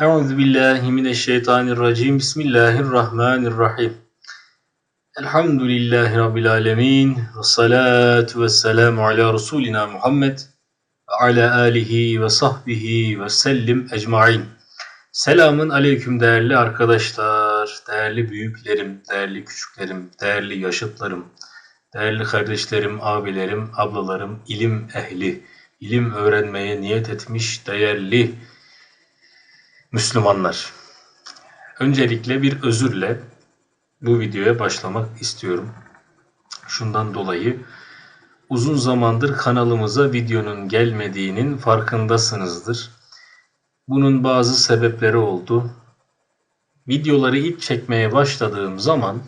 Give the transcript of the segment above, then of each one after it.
Euzu billahi mineşşeytanirracim. Bismillahirrahmanirrahim. Elhamdülillahi rabbil alamin. Ve salatu vesselamu ala rasulina Muhammed ve ala alihi ve sahbihi ve sellim ecmaîn. Selamın aleyküm değerli arkadaşlar, değerli büyüklerim, değerli küçüklerim, değerli yaşıtlarım, değerli kardeşlerim, abilerim, ablalarım, ilim ehli, ilim öğrenmeye niyet etmiş değerli Müslümanlar. Öncelikle bir özürle bu videoya başlamak istiyorum. Şundan dolayı uzun zamandır kanalımıza videonun gelmediğinin farkındasınızdır. Bunun bazı sebepleri oldu. Videoları ilk çekmeye başladığım zaman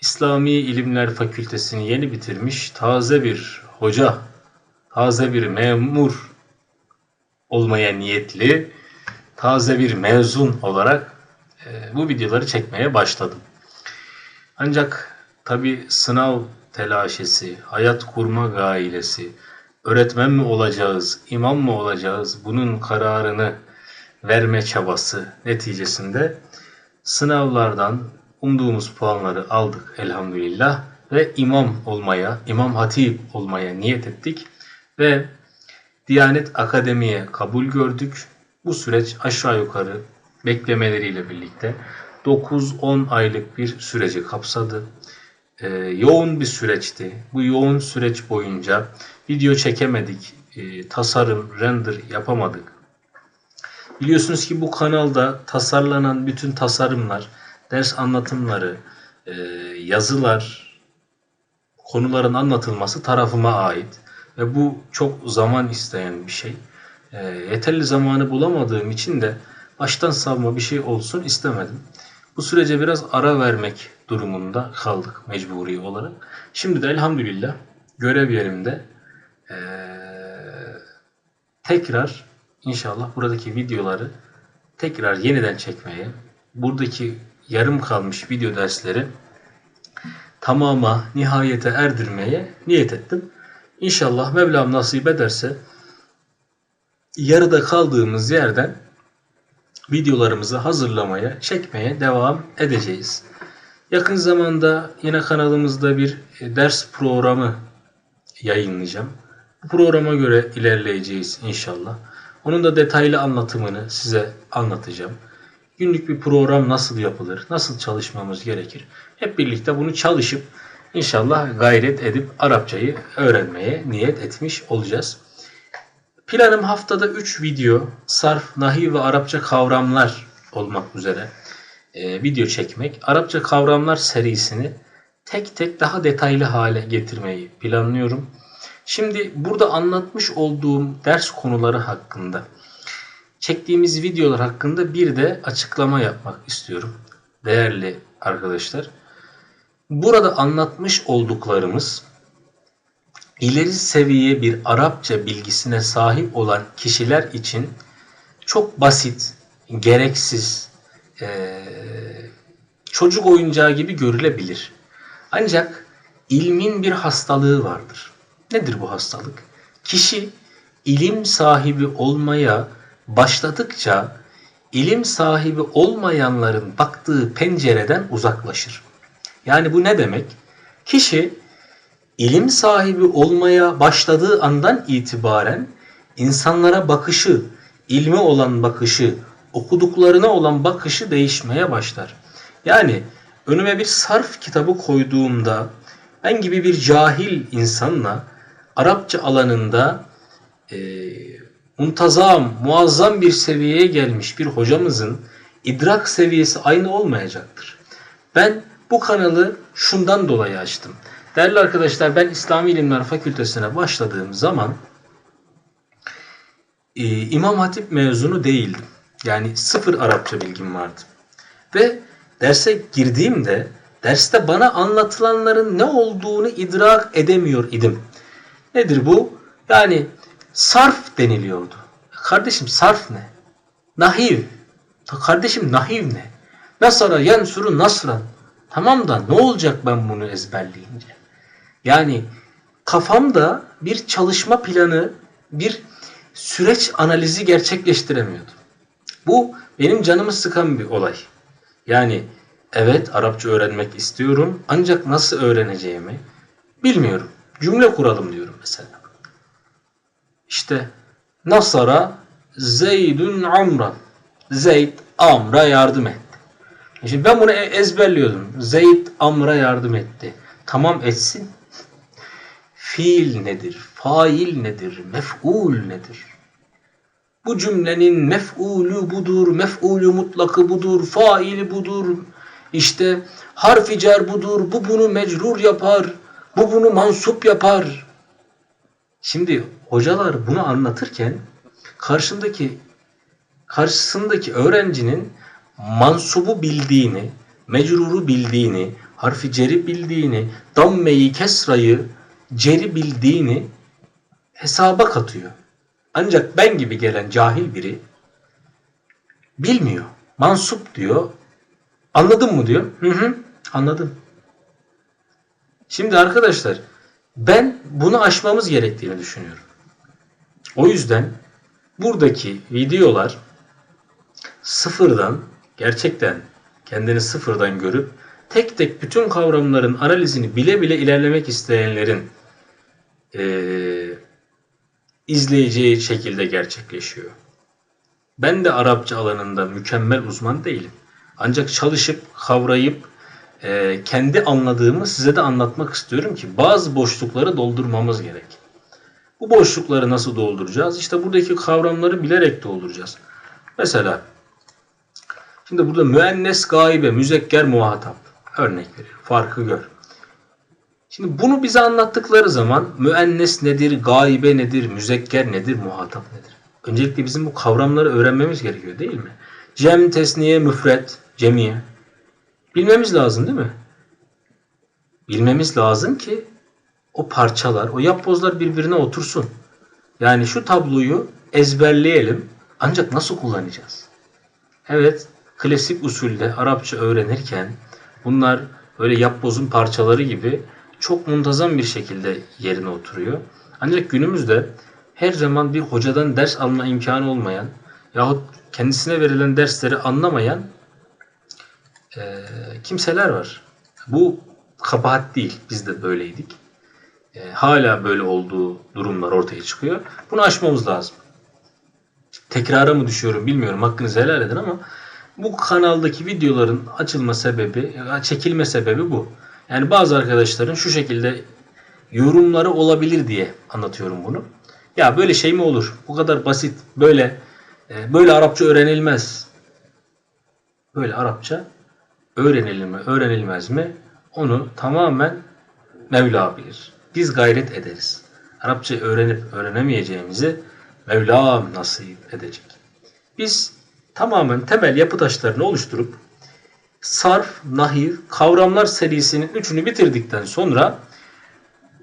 İslami İlimler Fakültesini yeni bitirmiş taze bir hoca, taze bir memur olmaya niyetli, taze bir mezun olarak e, bu videoları çekmeye başladım. Ancak tabi sınav telaşesi, hayat kurma gailesi, öğretmen mi olacağız, imam mı olacağız bunun kararını verme çabası neticesinde sınavlardan umduğumuz puanları aldık elhamdülillah ve imam olmaya, imam hatip olmaya niyet ettik ve Diyanet Akademi'ye kabul gördük. Bu süreç aşağı yukarı beklemeleriyle birlikte 9-10 aylık bir süreci kapsadı. Ee, yoğun bir süreçti. Bu yoğun süreç boyunca video çekemedik, e, tasarım, render yapamadık. Biliyorsunuz ki bu kanalda tasarlanan bütün tasarımlar, ders anlatımları, e, yazılar, konuların anlatılması tarafıma ait. Ve bu çok zaman isteyen bir şey. E, yeterli zamanı bulamadığım için de baştan savma bir şey olsun istemedim. Bu sürece biraz ara vermek durumunda kaldık mecburi olarak. Şimdi de elhamdülillah görev yerimde e, tekrar inşallah buradaki videoları tekrar yeniden çekmeye, buradaki yarım kalmış video dersleri tamama, nihayete erdirmeye niyet ettim. İnşallah Mevlam nasip ederse yarıda kaldığımız yerden videolarımızı hazırlamaya, çekmeye devam edeceğiz. Yakın zamanda yine kanalımızda bir e, ders programı yayınlayacağım. Bu programa göre ilerleyeceğiz inşallah. Onun da detaylı anlatımını size anlatacağım. Günlük bir program nasıl yapılır, nasıl çalışmamız gerekir. Hep birlikte bunu çalışıp inşallah gayret edip Arapçayı öğrenmeye niyet etmiş olacağız. Planım haftada 3 video, sarf, nahiv ve Arapça kavramlar olmak üzere e, video çekmek. Arapça kavramlar serisini tek tek daha detaylı hale getirmeyi planlıyorum. Şimdi burada anlatmış olduğum ders konuları hakkında, çektiğimiz videolar hakkında bir de açıklama yapmak istiyorum. Değerli arkadaşlar. Burada anlatmış olduklarımız ileri seviye bir Arapça bilgisine sahip olan kişiler için çok basit, gereksiz, çocuk oyuncağı gibi görülebilir. Ancak ilmin bir hastalığı vardır. Nedir bu hastalık? Kişi ilim sahibi olmaya başladıkça ilim sahibi olmayanların baktığı pencereden uzaklaşır. Yani bu ne demek? Kişi ilim sahibi olmaya başladığı andan itibaren insanlara bakışı, ilme olan bakışı, okuduklarına olan bakışı değişmeye başlar. Yani önüme bir sarf kitabı koyduğumda ben gibi bir cahil insanla Arapça alanında e, muntazam, muazzam bir seviyeye gelmiş bir hocamızın idrak seviyesi aynı olmayacaktır. Ben bu kanalı şundan dolayı açtım. Değerli arkadaşlar ben İslami İlimler Fakültesine başladığım zaman e, İmam Hatip mezunu değildim. Yani sıfır Arapça bilgim vardı. Ve derse girdiğimde derste bana anlatılanların ne olduğunu idrak edemiyor idim. Nedir bu? Yani sarf deniliyordu. Kardeşim sarf ne? Nahiv. Kardeşim nahiv ne? Nasara yensuru nasran. Tamam da ne olacak ben bunu ezberleyince? Yani kafamda bir çalışma planı, bir süreç analizi gerçekleştiremiyordum. Bu benim canımı sıkan bir olay. Yani evet Arapça öğrenmek istiyorum ancak nasıl öğreneceğimi bilmiyorum. Cümle kuralım diyorum mesela. İşte Nasara Zeydun Amran. Zeyd Amr'a yardım etti. Şimdi ben bunu e- ezberliyordum. Zeyd Amr'a yardım etti. Tamam etsin. Fiil nedir? Fail nedir? Mef'ul nedir? Bu cümlenin mef'ulü budur, mef'ulü mutlakı budur, faili budur. İşte harfi cer budur, bu bunu mecrur yapar, bu bunu mansup yapar. Şimdi hocalar bunu anlatırken karşındaki karşısındaki öğrencinin mansubu bildiğini, mecruru bildiğini, harfi ceri bildiğini, dammeyi, kesrayı, ceri bildiğini hesaba katıyor. Ancak ben gibi gelen cahil biri bilmiyor. Mansup diyor. Anladın mı diyor. Hı hı anladım. Şimdi arkadaşlar ben bunu aşmamız gerektiğini düşünüyorum. O yüzden buradaki videolar sıfırdan gerçekten kendini sıfırdan görüp tek tek bütün kavramların analizini bile bile ilerlemek isteyenlerin eee, izleyeceği şekilde gerçekleşiyor. Ben de Arapça alanında mükemmel uzman değilim. Ancak çalışıp kavrayıp eee, kendi anladığımı size de anlatmak istiyorum ki bazı boşlukları doldurmamız gerek. Bu boşlukları nasıl dolduracağız? İşte buradaki kavramları bilerek dolduracağız. Mesela şimdi burada müennes gaibe, müzekker muhatap. Örnek veriyorum. Farkı gör. Şimdi bunu bize anlattıkları zaman müennes nedir, gaibe nedir, müzekker nedir, muhatap nedir? Öncelikle bizim bu kavramları öğrenmemiz gerekiyor değil mi? Cem, tesniye, müfret, cemiye. Bilmemiz lazım değil mi? Bilmemiz lazım ki o parçalar, o yapbozlar birbirine otursun. Yani şu tabloyu ezberleyelim ancak nasıl kullanacağız? Evet, klasik usulde Arapça öğrenirken bunlar böyle yapbozun parçaları gibi çok muntazam bir şekilde yerine oturuyor. Ancak günümüzde her zaman bir hocadan ders alma imkanı olmayan yahut kendisine verilen dersleri anlamayan eee, kimseler var. Bu kabahat değil. Biz de böyleydik. E, hala böyle olduğu durumlar ortaya çıkıyor. Bunu aşmamız lazım. Tekrara mı düşüyorum bilmiyorum. Hakkınızı helal edin ama bu kanaldaki videoların açılma sebebi, çekilme sebebi bu. Yani bazı arkadaşların şu şekilde yorumları olabilir diye anlatıyorum bunu. Ya böyle şey mi olur? Bu kadar basit. Böyle e, böyle Arapça öğrenilmez. Böyle Arapça öğrenilir mi, öğrenilmez mi? Onu tamamen Mevla bilir. Biz gayret ederiz. Arapça öğrenip öğrenemeyeceğimizi Mevla nasip edecek. Biz tamamen temel yapı taşlarını oluşturup sarf, nahiv, kavramlar serisinin üçünü bitirdikten sonra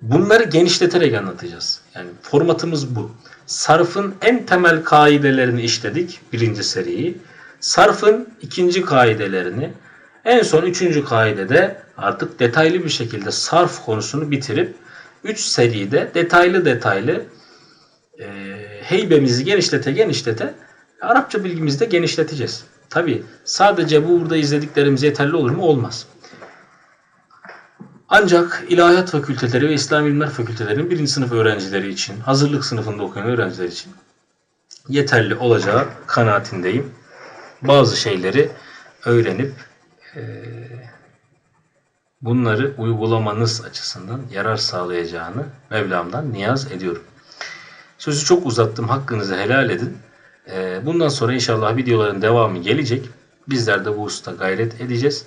bunları genişleterek anlatacağız. Yani formatımız bu. Sarfın en temel kaidelerini işledik birinci seriyi. Sarfın ikinci kaidelerini, en son üçüncü kaidede artık detaylı bir şekilde sarf konusunu bitirip 3 seride detaylı detaylı e, heybemizi genişlete genişlete Arapça bilgimizi de genişleteceğiz. Tabi sadece bu burada izlediklerimiz yeterli olur mu? Olmaz. Ancak ilahiyat fakülteleri ve İslam ilimler fakültelerinin birinci sınıf öğrencileri için, hazırlık sınıfında okuyan öğrenciler için yeterli olacağı kanaatindeyim. Bazı şeyleri öğrenip e, bunları uygulamanız açısından yarar sağlayacağını Mevlam'dan niyaz ediyorum. Sözü çok uzattım. Hakkınızı helal edin. Ee, Bundan sonra inşallah videoların devamı gelecek. Bizler de bu hususta gayret edeceğiz.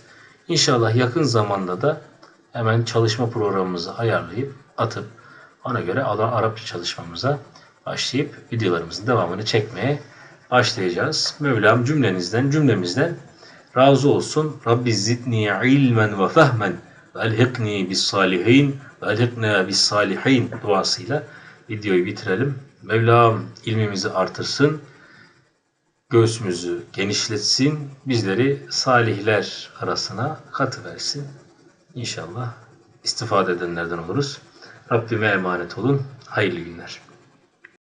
İnşallah yakın zamanda da hemen çalışma programımızı ayarlayıp atıp ona göre Ara- Arapça çalışmamıza başlayıp videolarımızın devamını çekmeye başlayacağız. Mevlam cümlenizden, cümlemizden razı olsun. Rabbi zidni ilmen ve fehmen ve elhikni bis salihin ve elhikna bis salihin duasıyla videoyu bitirelim. Mevlam ilmimizi artırsın. Göğsümüzü genişletsin. Bizleri salihler arasına katıversin. İnşallah istifade edenlerden oluruz. Rabbime emanet olun. Hayırlı günler.